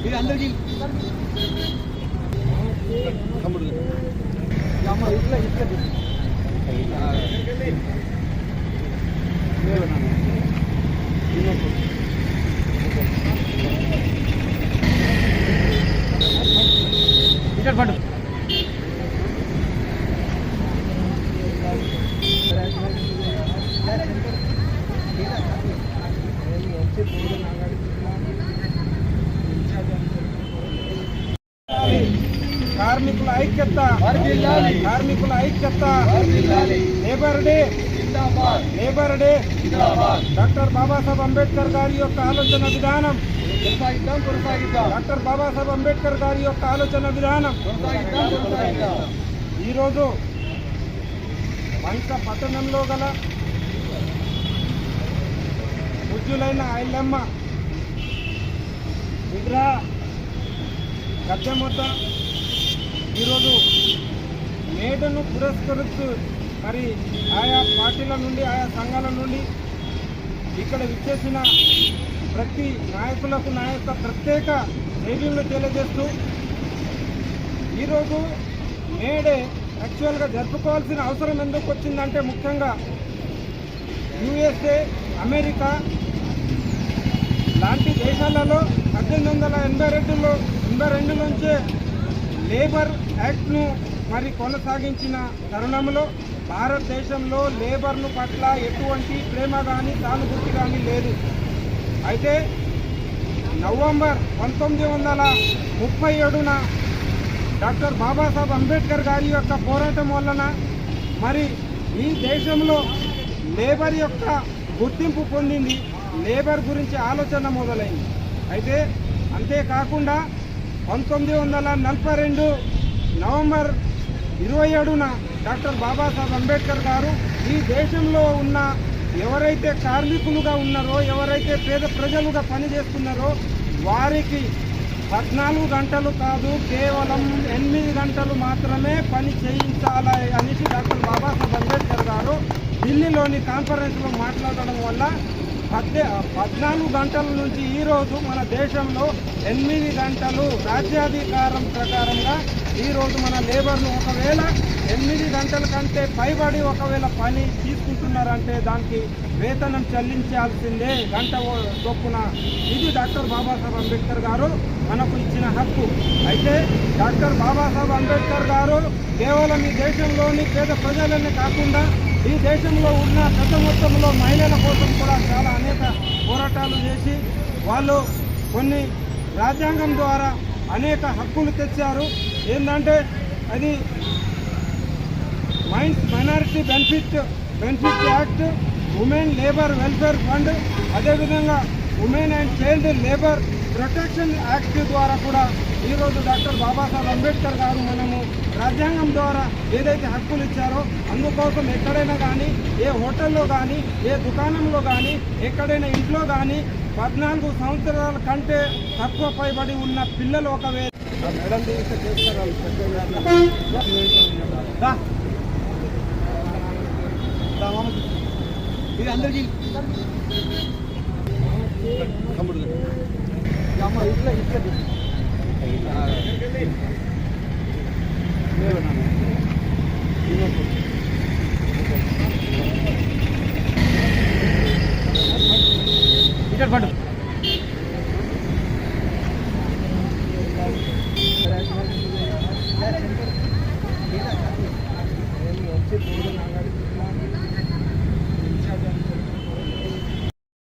ఇది అందరికీ తమ్ముడు అమ్మ ఇట్లా ఇట్లా ఇక్కడ పండు కార్మికుల ఐక్యత కార్మికుల ఐక్యత. Labour day labour day. Doctor Babasaheb Ambedkar గారి యొక్క ఆలోచన విధానం. కొనసాగిద్దాం కొనసాగిద్దాం డాక్టర్ బాబాసాహెబ్ అంబేద్కర్ గారి యొక్క ఆలోచన విధానం. కొనసాగిద్దాం కొనసాగిద్దాం ఈరోజు వంట పట్టణంలో గల పూజ్యులైన ఐలమ్మ విగ్రహ గద్దె ఈరోజు మేడను పురస్కరిస్తూ మరి ఆయా పార్టీల నుండి ఆయా సంఘాల నుండి ఇక్కడ విచ్చేసిన ప్రతి నాయకులకు నా యొక్క ప్రత్యేక ధైర్యంలో తెలియజేస్తూ ఈరోజు మేడే యాక్చువల్గా జరుపుకోవాల్సిన అవసరం ఎందుకు వచ్చిందంటే ముఖ్యంగా యుఎస్ఏ అమెరికా లాంటి దేశాలలో పద్దెనిమిది వందల ఎనభై రెండులో ఎనభై రెండు నుంచే లేబర్ యాక్ట్ను మరి కొనసాగించిన తరుణంలో భారతదేశంలో లేబర్ను పట్ల ఎటువంటి ప్రేమ కానీ సానుభూతి కానీ లేదు. అయితే నవంబర్ పంతొమ్మిది వందల ముప్పై ఏడున డాక్టర్ బాబాసాహెబ్ అంబేద్కర్ గారి యొక్క పోరాటం వలన మరి ఈ దేశంలో లేబర్ యొక్క గుర్తింపు పొందింది. లేబర్ గురించి ఆలోచన మొదలైంది. అయితే అంతేకాకుండా పంతొమ్మిది వందల నలభై రెండు నవంబర్ ఇరవై ఏడున డాక్టర్ బాబాసాహెబ్ అంబేద్కర్ గారు ఈ దేశంలో ఉన్న ఎవరైతే కార్మికులుగా ఉన్నారో ఎవరైతే పేద ప్రజలుగా పనిచేస్తున్నారో వారికి పద్నాలుగు గంటలు కాదు కేవలం ఎనిమిది గంటలు మాత్రమే పని చేయించాలి అనేసి డాక్టర్ బాబాసాహెబ్ అంబేద్కర్ గారు ఢిల్లీలోని కాన్ఫరెన్స్లో మాట్లాడడం వల్ల పద్దె పద్నాలుగు గంటల నుంచి ఈరోజు మన దేశంలో ఎనిమిది గంటలు రాజ్యాధికారం ప్రకారంగా ఈరోజు మన లేబర్ను ఒకవేళ ఎనిమిది గంటల కంటే పైబడి ఒకవేళ పని తీసుకుంటున్నారంటే దానికి వేతనం చెల్లించాల్సిందే గంట ఓ- చొప్పున. ఇది డాక్టర్ బాబాసాహెబ్ అంబేద్కర్ గారు మనకు ఇచ్చిన హక్కు. అయితే డాక్టర్ బాబాసాహెబ్ అంబేద్కర్ గారు కేవలం ఈ దేశంలోని పేద ప్రజలనే కాకుండా ఈ దేశంలో ఉన్న పెద్ద మొత్తంలో మహిళల కోసం కూడా చాలా అనేక పోరాటాలు చేసి వాళ్ళు కొన్ని రాజ్యాంగం ద్వారా అనేక హక్కులు తెచ్చారు. ఏంటంటే అది mines minority benefit benefit act women labour welfare fund అదేవిధంగా women and child labour protection act ద్వారా కూడా ఈరోజు డాక్టర్ బాబాసాహెబ్ అంబేద్కర్ గారు మనము రాజ్యాంగం ద్వారా ఏదైతే హక్కులు ఇచ్చారో అందుకోసం ఎక్కడైనా కానీ ఏ హోటల్లో కానీ ఏ దుకాణంలో కానీ ఎక్కడైనా ఇంట్లో కానీ పద్నాలుగు సంవత్సరాల కంటే తక్కువ పైబడి ఉన్న పిల్లలు ఒకవేళ మేడం. ఇది అందరికి తమ్ముడు అమ్మ ఇట్లా ఇట్లా ఇక్కడ పడు